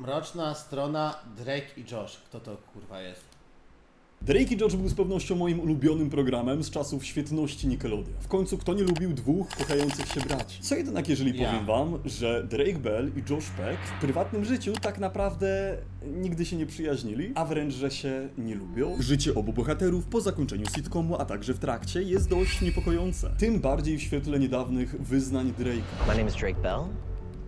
Mroczna strona Drake i Josh. Kto to kurwa jest? Drake i George był z pewnością moim ulubionym programem z czasów świetności Nickelodeon. W końcu kto nie lubił dwóch kochających się braci? Co jednak jeżeli Ja. powiem wam, że Drake Bell i Josh Peck w prywatnym życiu tak naprawdę nigdy się nie przyjaźnili, a wręcz, że się nie lubią? Życie obu bohaterów po zakończeniu sitcomu, a także w trakcie jest dość niepokojące. Tym bardziej w świetle niedawnych wyznań Drake'a. My name is Drake Bell,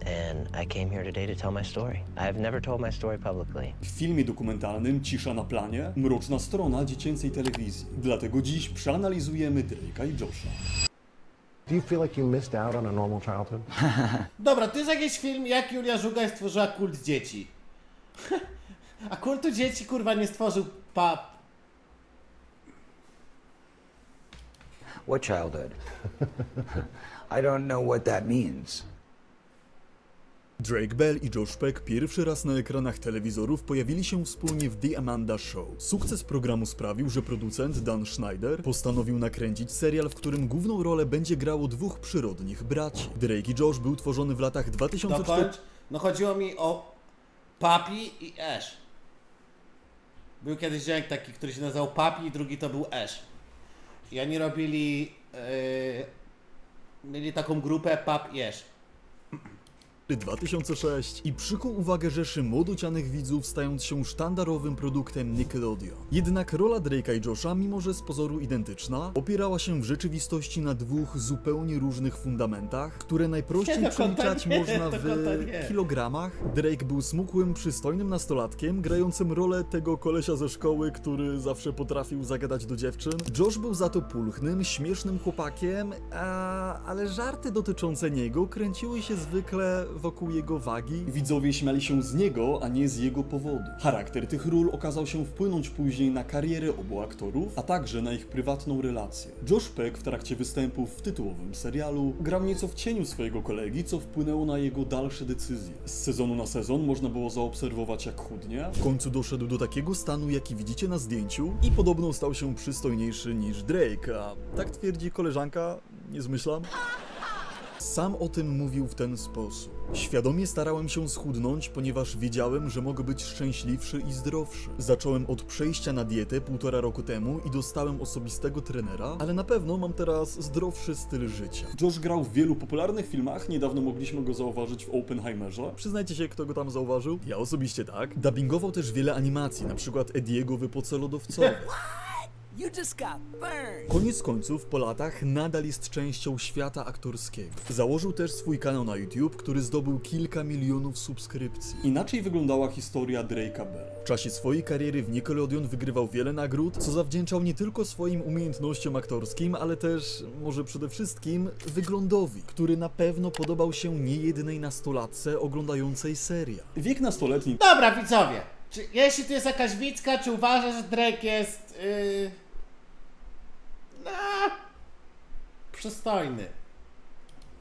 and I came here today to tell my story. I have never told my story publicly. W filmie dokumentalnym Cisza na planie mroczna strona dziecięcej telewizji. Dlatego dziś przeanalizujemy Drake'a i Josha. Do you feel like you missed out on a normal childhood? Dobra, to jest jakiś film, jak Julia Żugaj stworzyła kult dzieci. A kultu dzieci kurwa nie stworzył pap. What childhood? I don't know what that means. Drake Bell i Josh Peck pierwszy raz na ekranach telewizorów pojawili się wspólnie w The Amanda Show. Sukces programu sprawił, że producent Dan Schneider postanowił nakręcić serial, w którym główną rolę będzie grało dwóch przyrodnich braci. Drake i Josh był tworzony w latach 2004 Dokończ. No chodziło mi o Papi i Ash. Był kiedyś ziomek taki, który się nazywał Papi i drugi to był Ash. I oni robili... Yy, mieli taką grupę Pap i Ash. 2006 i przykuł uwagę rzeszy młodocianych widzów, stając się sztandarowym produktem Nickelodeon. Jednak rola Drake'a i Josha, mimo że z pozoru identyczna, opierała się w rzeczywistości na dwóch zupełnie różnych fundamentach, które najprościej przeliczać można w kilogramach. Drake był smukłym, przystojnym nastolatkiem, grającym rolę tego kolesia ze szkoły, który zawsze potrafił zagadać do dziewczyn. Josh był za to pulchnym, śmiesznym chłopakiem, a... ale żarty dotyczące niego kręciły się zwykle wokół jego wagi. Widzowie śmiali się z niego, a nie z jego powodu. Charakter tych ról okazał się wpłynąć później na karierę obu aktorów, a także na ich prywatną relację. Josh Peck w trakcie występów w tytułowym serialu grał nieco w cieniu swojego kolegi, co wpłynęło na jego dalsze decyzje. Z sezonu na sezon można było zaobserwować jak chudnie. W końcu doszedł do takiego stanu, jaki widzicie na zdjęciu i podobno stał się przystojniejszy niż Drake, a tak twierdzi koleżanka, nie zmyślam. Sam o tym mówił w ten sposób. Świadomie starałem się schudnąć, ponieważ wiedziałem, że mogę być szczęśliwszy i zdrowszy. Zacząłem od przejścia na dietę półtora roku temu i dostałem osobistego trenera, ale na pewno mam teraz zdrowszy styl życia. Josh grał w wielu popularnych filmach, niedawno mogliśmy go zauważyć w Oppenheimerze. Przyznajcie się, kto go tam zauważył? Ja osobiście tak. Dubbingował też wiele animacji, na przykład Ediego Wypoce Lodowcowe. You just got burned. Koniec końców, po latach nadal jest częścią świata aktorskiego. Założył też swój kanał na YouTube, który zdobył kilka milionów subskrypcji. Inaczej wyglądała historia Drake'a Bella. W czasie swojej kariery w Nickelodeon wygrywał wiele nagród, co zawdzięczał nie tylko swoim umiejętnościom aktorskim, ale też, może przede wszystkim, wyglądowi, który na pewno podobał się niejednej nastolatce oglądającej serial. Wiek nastoletni Dobra, widzowie. Czy, jeśli tu jest jakaś widzka, czy uważasz, że Drake jest... Yy... No... Przystojny.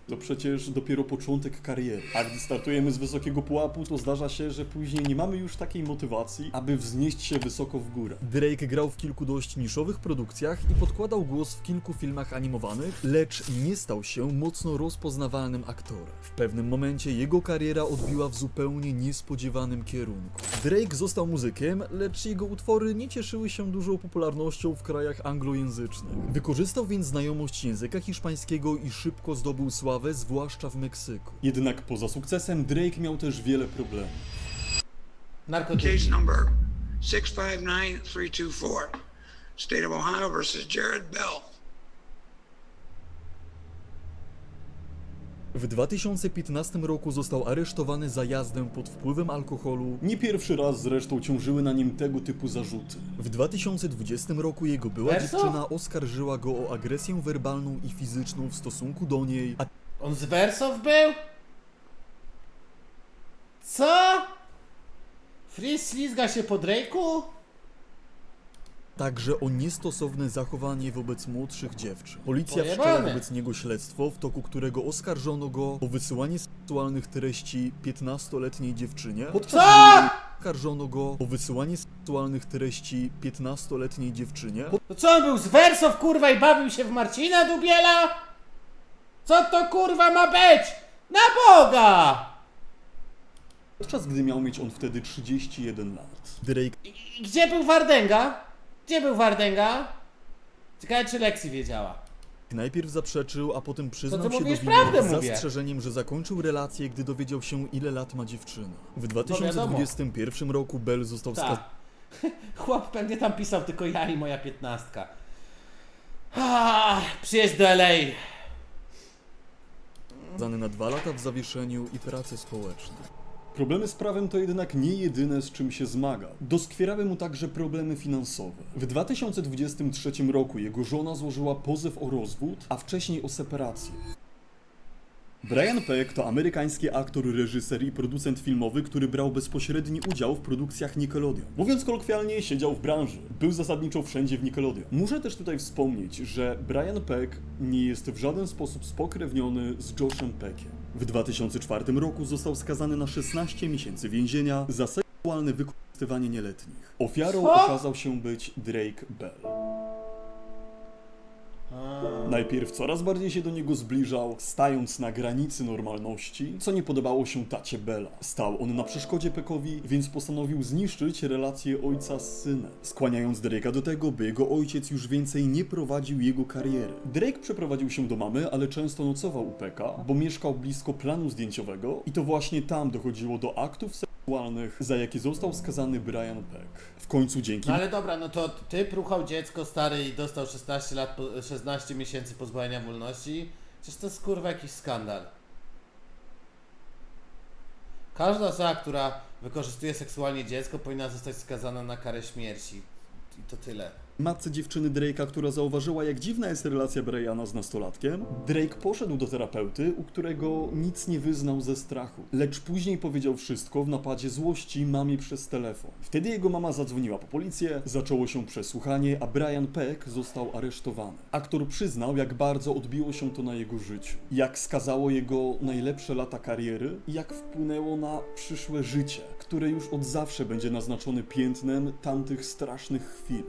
To przecież dopiero początek kariery. A gdy startujemy z wysokiego pułapu, to zdarza się, że później nie mamy już takiej motywacji, aby wznieść się wysoko w górę. Drake grał w kilku dość niszowych produkcjach i podkładał głos w kilku filmach animowanych, lecz nie stał się mocno rozpoznawalnym aktorem. W pewnym momencie jego kariera odbiła w zupełnie niespodziewanym kierunku. Drake został muzykiem, lecz jego utwory nie cieszyły się dużą popularnością w krajach anglojęzycznych. Wykorzystał więc znajomość języka hiszpańskiego i szybko zdobył sławę, zwłaszcza w Meksyku. Jednak poza sukcesem Drake miał też wiele problemów. Narkotyki. Case number 659324, State of Ohio versus Jared Bell. W 2015 roku został aresztowany za jazdę pod wpływem alkoholu. Nie pierwszy raz zresztą ciążyły na nim tego typu zarzuty. W 2020 roku jego była dziewczyna oskarżyła go o agresję werbalną i fizyczną w stosunku do niej, a On z Wersow był? Co? Freeze ślizga się po Drake'u? także o niestosowne zachowanie wobec młodszych dziewczyn. Policja wszczęła Pojebane. wobec niego śledztwo, w toku którego oskarżono go o wysyłanie seksualnych treści 15-letniej dziewczynie. Podczas Co? Oskarżono go o wysyłanie seksualnych treści 15-letniej dziewczynie. To co on był z Wersow kurwa i bawił się w Marcina Dubiela? Co to kurwa ma być? Na Boga! podczas gdy miał mieć on wtedy 31 lat. Drake I, gdzie był Wardęga? Gdzie był Wardęga? Ciekawe, czy Lexi wiedziała. najpierw zaprzeczył, a potem przyznał się mówisz do winy prawdę, z mówię. zastrzeżeniem, że zakończył relację, gdy dowiedział się, ile lat ma dziewczyna. W wiadomo. 2021 roku Bell został skazany Tak. Chłop pewnie tam pisał tylko ja i moja piętnastka. Ah, Przyjedź do LA. Skazany na dwa lata w zawieszeniu i pracy społecznej. Problemy z prawem to jednak nie jedyne, z czym się zmaga. Doskwierały mu także problemy finansowe. W 2023 roku jego żona złożyła pozew o rozwód, a wcześniej o separację. Brian Peck to amerykański aktor, reżyser i producent filmowy, który brał bezpośredni udział w produkcjach Nickelodeon. Mówiąc kolokwialnie, siedział w branży. Był zasadniczo wszędzie w Nickelodeon. Muszę też tutaj wspomnieć, że Brian Peck nie jest w żaden sposób spokrewniony z Joshem Peckiem. W 2004 roku został skazany na 16 miesięcy więzienia za seksualne wykorzystywanie nieletnich. Ofiarą okazał się być Drake Bell. Najpierw coraz bardziej się do niego zbliżał, stając na granicy normalności, co nie podobało się tacie Bella. Stał on na przeszkodzie Peckowi, więc postanowił zniszczyć relację ojca z synem, skłaniając Drake'a do tego, by jego ojciec już więcej nie prowadził jego kariery. Drake przeprowadził się do mamy, ale często nocował u Pecka, bo mieszkał blisko planu zdjęciowego i to właśnie tam dochodziło do aktów seksualnych, za jakie został skazany Brian Peck. W końcu dzięki No ale dobra, no to ty pruchał dziecko stary i dostał 16 lat, po- 16 miesięcy pozbawienia wolności. Przecież to jest kurwa jakiś skandal. Każda osoba, która wykorzystuje seksualnie dziecko powinna zostać skazana na karę śmierci. I to tyle. matce dziewczyny Drake'a, która zauważyła, jak dziwna jest relacja Briana z nastolatkiem, Drake poszedł do terapeuty, u którego nic nie wyznał ze strachu, lecz później powiedział wszystko w napadzie złości mamie przez telefon. Wtedy jego mama zadzwoniła po policję, zaczęło się przesłuchanie, a Brian Peck został aresztowany. Aktor przyznał, jak bardzo odbiło się to na jego życiu, jak skazało jego najlepsze lata kariery i jak wpłynęło na przyszłe życie, które już od zawsze będzie naznaczone piętnem tamtych strasznych chwil.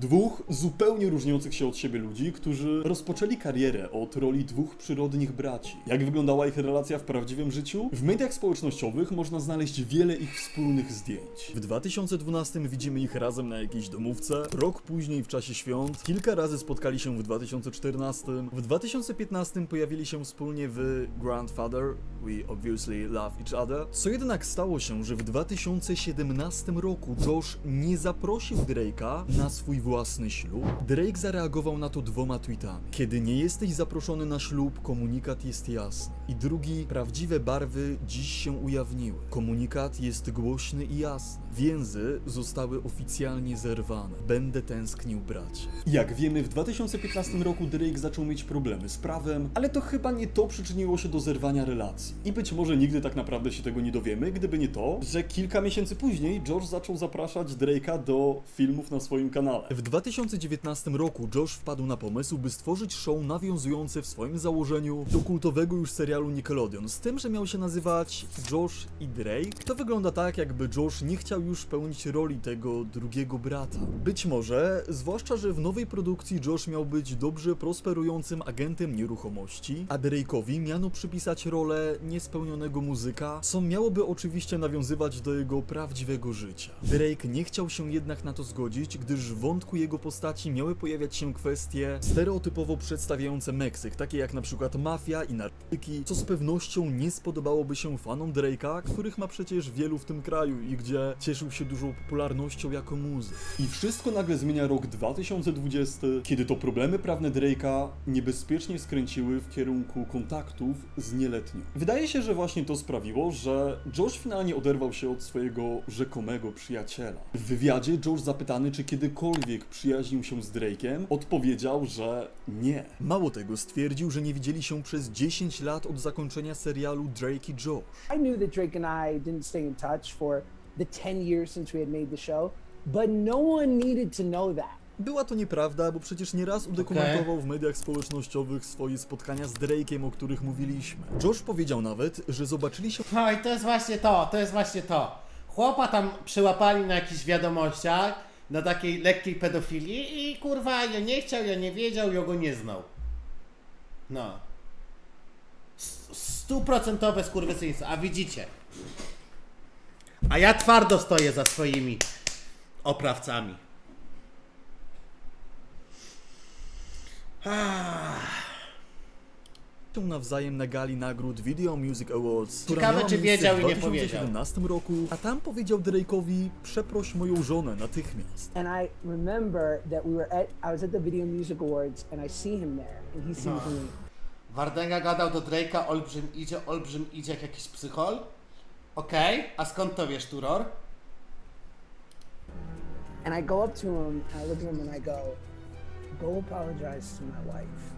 Dwóch zupełnie różniących się od siebie ludzi, którzy rozpoczęli karierę od roli dwóch przyrodnich braci. Jak wyglądała ich relacja w prawdziwym życiu? W mediach społecznościowych można znaleźć wiele ich wspólnych zdjęć. W 2012 widzimy ich razem na jakiejś domówce, rok później w czasie świąt, kilka razy spotkali się w 2014, w 2015 pojawili się wspólnie w Grandfather, We Obviously Love Each Other, co jednak stało się, że w 2017 roku Josh nie zaprosił Drake'a na swój własny ślub. Drake zareagował na to dwoma tweetami. Kiedy nie jesteś zaproszony na ślub, komunikat jest jasny. I drugi, prawdziwe barwy dziś się ujawniły. Komunikat jest głośny i jasny. Więzy zostały oficjalnie zerwane. Będę tęsknił, bracie. Jak wiemy, w 2015 roku Drake zaczął mieć problemy z prawem, ale to chyba nie to przyczyniło się do zerwania relacji. I być może nigdy tak naprawdę się tego nie dowiemy, gdyby nie to, że kilka miesięcy później Josh zaczął zapraszać Drake'a do filmów na swoim kanale. W 2019 roku Josh wpadł na pomysł, by stworzyć show nawiązujące w swoim założeniu do kultowego już serialu Nickelodeon, z tym, że miał się nazywać Josh i Drake. To wygląda tak, jakby Josh nie chciał już pełnić roli tego drugiego brata. Być może, zwłaszcza, że w nowej produkcji Josh miał być dobrze prosperującym agentem nieruchomości, a Drake'owi miano przypisać rolę niespełnionego muzyka, co miałoby oczywiście nawiązywać do jego prawdziwego życia. Drake nie chciał się jednak na to zgodzić, gdyż w wątku jego postaci miały pojawiać się kwestie stereotypowo przedstawiające Meksyk, takie jak na przykład mafia i narkotyki, co z pewnością nie spodobałoby się fanom Drake'a, których ma przecież wielu w tym kraju i gdzie cieszył się dużą popularnością jako muzyk. I wszystko nagle zmienia rok 2020, kiedy to problemy prawne Drake'a niebezpiecznie skręciły w kierunku kontaktów z nieletnią. Wydaje się, że właśnie to sprawiło, że Josh finalnie oderwał się od swojego rzekomego przyjaciela. W wywiadzie Josh zapytany, czy kiedykolwiek przyjaźnił się z Drake'em, odpowiedział, że nie. Mało tego, stwierdził, że nie widzieli się przez 10 lat od zakończenia serialu Drake i Josh. I knew that Drake and I didn't stay in touch for the 10 years since we had made the show, but no one needed to know that. Była to nieprawda, bo przecież nieraz udokumentował w mediach społecznościowych swoje spotkania z Drake'em, o których mówiliśmy. Josh powiedział nawet, że zobaczyli się No i to jest właśnie to, to jest właśnie to. Chłopa tam przyłapali na jakichś wiadomościach, na takiej lekkiej pedofilii i kurwa, ja nie chciał, ja nie wiedział, ja go nie znał. No. Stuprocentowe skurwysyństwo, a widzicie. A ja twardo stoję za swoimi oprawcami. Nawzajem na gali nagród Video Music Awards, która Ciekawe, miała czy miejsce wiedział w i nie 2017 roku, a tam powiedział Drake'owi przeproś moją żonę natychmiast. And I remember that we were at, I was at the Video Music Awards and I see him there and he sees me. Wardęga gadał do Drake'a, olbrzym idzie, olbrzym idzie jak jakiś psychol. Okej, a skąd to wiesz, Turor? And I go up to him and I look at him and I go, go apologize to my wife.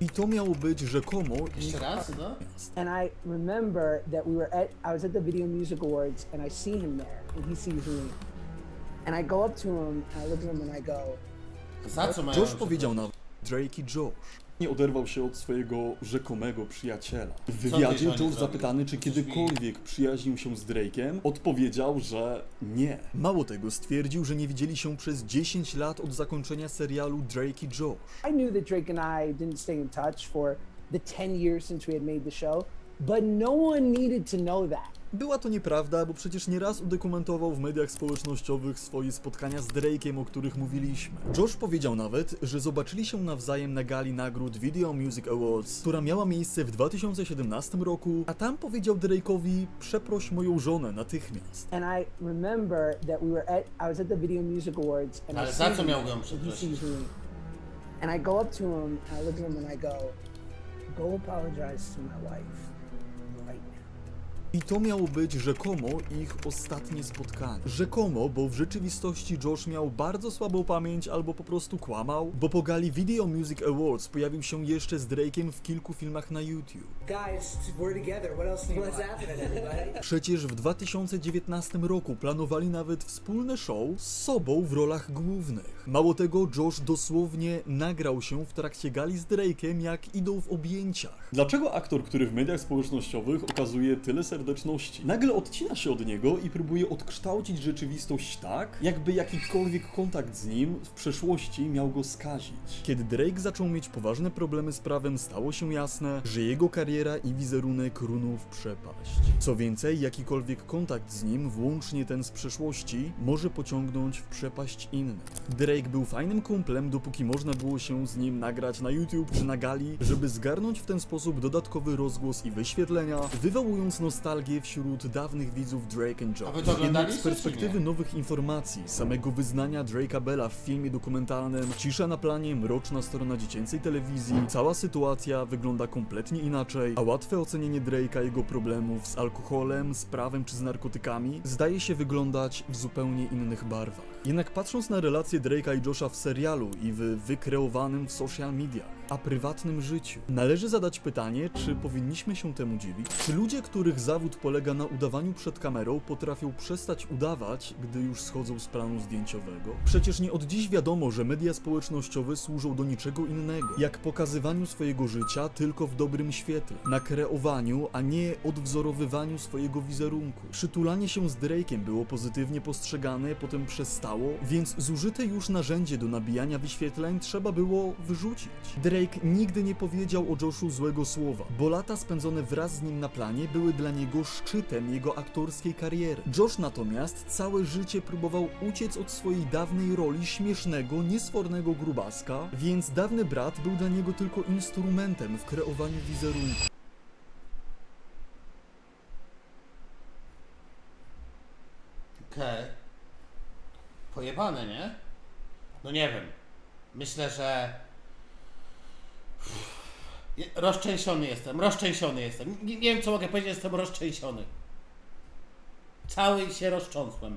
I to miało być rzekomo Jeszcze ich raz, no? And I remember that we were at, I was at the Video Music Awards and I see him there and he sees me. And I go up to him and I look at him and I go, Za co mają Josh powiedział na Drake i Josh. Nie oderwał się od swojego rzekomego przyjaciela. W wywiadzie zrobił? zapytany, czy kiedykolwiek przyjaźnił się z Drake'em, odpowiedział, że nie. Mało tego, stwierdził, że nie widzieli się przez 10 lat od zakończenia serialu Drake i Josh. I knew that Drake and I didn't stay in touch for the 10 years since we had made the show, but no one needed to know that. Była to nieprawda, bo przecież nieraz udokumentował w mediach społecznościowych swoje spotkania z Drake'em, o których mówiliśmy. Josh powiedział nawet, że zobaczyli się nawzajem na gali nagród Video Music Awards, która miała miejsce w 2017 roku, a tam powiedział Drake'owi przeproś moją żonę natychmiast. And I remember that we were at, I was at the Video Music Awards and Ale I za co miał go and przeprosić? I go up to him I look at him and I go, go apologize to my wife. I to miało być rzekomo ich ostatnie spotkanie. Rzekomo, bo w rzeczywistości Josh miał bardzo słabą pamięć albo po prostu kłamał, bo po gali Video Music Awards pojawił się jeszcze z Drake'em w kilku filmach na YouTube. Guys, we're together. What else? What's happening, everybody? Przecież w 2019 roku planowali nawet wspólne show z sobą w rolach głównych. Mało tego, Josh dosłownie nagrał się w trakcie gali z Drake'em, jak idą w objęciach. Dlaczego aktor, który w mediach społecznościowych okazuje tyle serdeczności, nagle odcina się od niego i próbuje odkształcić rzeczywistość tak, jakby jakikolwiek kontakt z nim w przeszłości miał go skazić? Kiedy Drake zaczął mieć poważne problemy z prawem, stało się jasne, że jego kariera i wizerunek runął w przepaść. Co więcej, jakikolwiek kontakt z nim, włącznie ten z przeszłości, może pociągnąć w przepaść innych. Drake był fajnym kumplem, dopóki można było się z nim nagrać na YouTube czy na gali, żeby zgarnąć w ten sposób dodatkowy rozgłos i wyświetlenia, wywołując nostalgię wśród dawnych widzów Drake and Josh. A wy to Jednak oglądaliście, z perspektywy nie? nowych informacji, samego wyznania Drake'a Bella w filmie dokumentalnym, cisza na planie, mroczna strona dziecięcej telewizji, cała sytuacja wygląda kompletnie inaczej, a łatwe ocenienie Drake'a jego problemów z alkoholem, z prawem czy z narkotykami zdaje się wyglądać w zupełnie innych barwach. Jednak patrząc na relacje Drake'a i Josha w serialu i w wykreowanym w social mediach, a prywatnym życiu, należy zadać pytanie, czy powinniśmy się temu dziwić? Czy ludzie, których zawód polega na udawaniu przed kamerą, potrafią przestać udawać, gdy już schodzą z planu zdjęciowego? Przecież nie od dziś wiadomo, że media społecznościowe służą do niczego innego, jak pokazywaniu swojego życia tylko w dobrym świetle, na kreowaniu, a nie odwzorowywaniu swojego wizerunku. Przytulanie się z Drake'em było pozytywnie postrzegane, potem przestało, więc zużyte już narzędzie do nabijania wyświetleń trzeba było wyrzucić. Drake nigdy nie powiedział o Joshu złego słowa, bo lata spędzone wraz z nim na planie były dla niego szczytem jego aktorskiej kariery. Josh natomiast całe życie próbował uciec od swojej dawnej roli śmiesznego, niesfornego grubaska, więc dawny brat był dla niego tylko instrumentem w kreowaniu wizerunku. Okej. Pojebane, nie? No nie wiem. Myślę, że... Rozczęsiony jestem, rozczęsiony jestem. Nie, nie wiem, co mogę powiedzieć, jestem rozczęsiony. Cały się rozcząsłem.